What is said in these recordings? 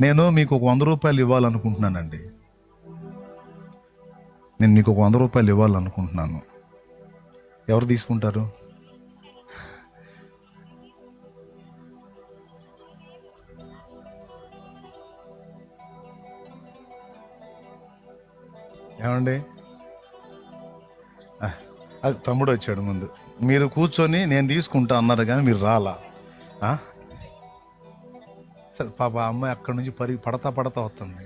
నేను మీకు ఒక వంద రూపాయలు ఇవ్వాలనుకుంటున్నానండి. నేను మీకు ఒక వంద రూపాయలు ఇవ్వాలనుకుంటున్నాను. ఎవరు తీసుకుంటారు? ఏమండి? తమ్ముడు వచ్చాడు ముందు. మీరు కూర్చొని నేను తీసుకుంటా అన్నారు కానీ మీరు రాలా? సరే పాప ఆ అమ్మాయి అక్కడి నుంచి పరి పడతా పడతా వస్తుంది.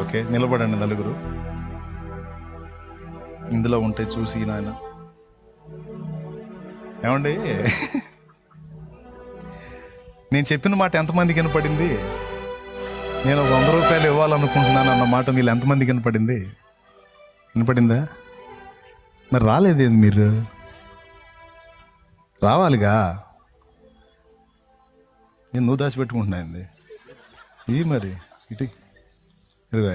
ఓకే నిలబడండి నలుగురు. ఇందులో ఉంటే చూసి నాయన. ఏమండి? నేను చెప్పిన మాట ఎంతమంది కనపడింది నేను ఒక వంద రూపాయలు ఇవ్వాలనుకుంటున్నాను అన్న మాట మీరు ఎంతమంది కనపడింది వినపడిందా? మరి రాలేదేంది మీరు? రావాలిగా? నేను నువ్వు దాచిపెట్టుకుంటున్నాయింది ఈ మరి ఇటు. ఇదిగో.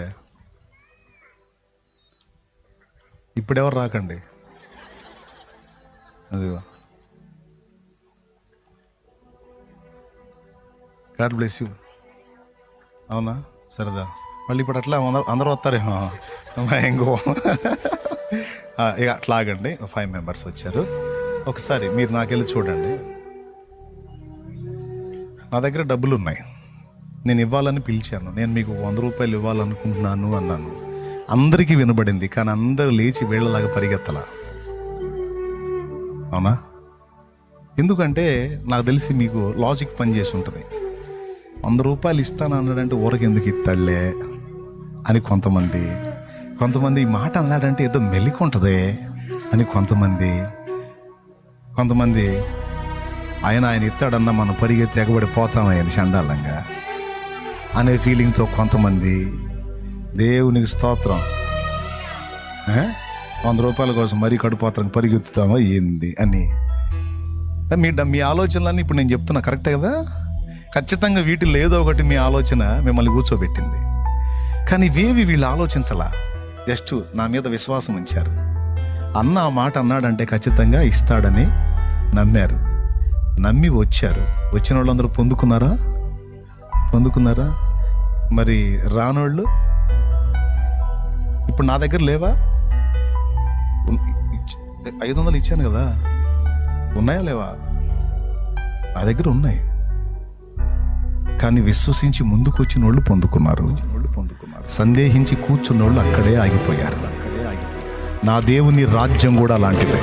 ఇప్పుడెవరు రాకండి? అదిగో. God bless you. అవునా? సరదా. మళ్ళీ ఇప్పుడు అట్లా అందరూ అందరూ వస్తారేమో ఇంకో ఇక అట్లా ఆగండి. ఫైవ్ మెంబర్స్ వచ్చారు. ఒకసారి మీరు నాకెళ్ళి చూడండి. నా దగ్గర డబ్బులు ఉన్నాయి నేను ఇవ్వాలని పిలిచాను. నేను మీకు వంద రూపాయలు ఇవ్వాలనుకుంటున్నాను అన్నాను. అందరికీ వినబడింది కానీ అందరూ లేచి వేళ్ళలాగా పరిగెత్తలా. అవునా? ఎందుకంటే నాకు తెలిసి మీకు లాజిక్ పనిచేసి ఉంటుంది. వంద రూపాయలు ఇస్తాను అన్నాడంటే ఊరికి ఎందుకు ఇస్తాడులే అని కొంతమంది కొంతమంది ఈ మాట అన్నాడంటే ఏదో మెలికుంటుందే అని కొంతమంది కొంతమంది ఆయన ఆయన ఇస్తాడన్నా మనం పరిగెత్తి ఎగబడి చండాలంగా అనే ఫీలింగ్తో కొంతమంది దేవునికి స్తోత్రం. వంద రూపాయల కోసం మరీ కడుపాత్రం పరిగెత్తుతామో ఏంది అని. మీ మీ ఆలోచనలన్నీ ఇప్పుడు నేను చెప్తున్నా కరెక్టే కదా? ఖచ్చితంగా వీటిలో ఏదో ఒకటి మీ ఆలోచన మిమ్మల్ని కూర్చోబెట్టింది. కానీ ఇవేవి వీళ్ళు ఆలోచించలా? జస్ట్ నా మీద విశ్వాసం ఉంచారు. అన్న ఆ మాట అన్నాడంటే ఖచ్చితంగా ఇస్తాడని నమ్మారు. నమ్మి వచ్చారు. వచ్చిన వాళ్ళందరూ పొందుకున్నారా? పొందుకున్నారా? మరి రానోళ్ళు? ఇప్పుడు నా దగ్గర లేవా? ఐదు వందలు ఇచ్చాను కదా. ఉన్నాయా లేవా? నా దగ్గర ఉన్నాయి. కానీ విశ్వసించి ముందుకు వచ్చిన వాళ్ళు పొందుకున్నారు. సందేహించి కూర్చున్న వాళ్ళు అక్కడే ఆగిపోయారు. నా దేవుని రాజ్యం కూడా అలాంటిదే.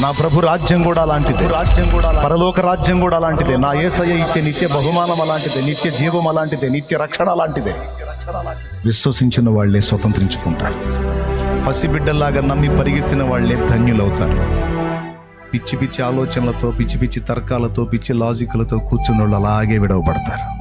నా ప్రభు రాజ్యం కూడా అలాంటిదే. రాజ్యం కూడా పరలోక రాజ్యం కూడా అలాంటిదే. నా ఏసయ్య ఇచ్చే నిత్య బహుమానం అలాంటిదే. నిత్య జీవం అలాంటిదే. నిత్య రక్షణ అలాంటిదే. విశ్వసించిన వాళ్ళే స్వతంత్రించుకుంటారు. పసిబిడ్డల్లాగా నమ్మి పరిగెత్తిన వాళ్ళే ధన్యులవుతారు. పిచ్చి పిచ్చి ఆలోచనలతో పిచ్చి పిచ్చి తర్కాలతో పిచ్చి లాజిక్లతో కూర్చున్న వాళ్ళు అలాగే విడవబడతారు.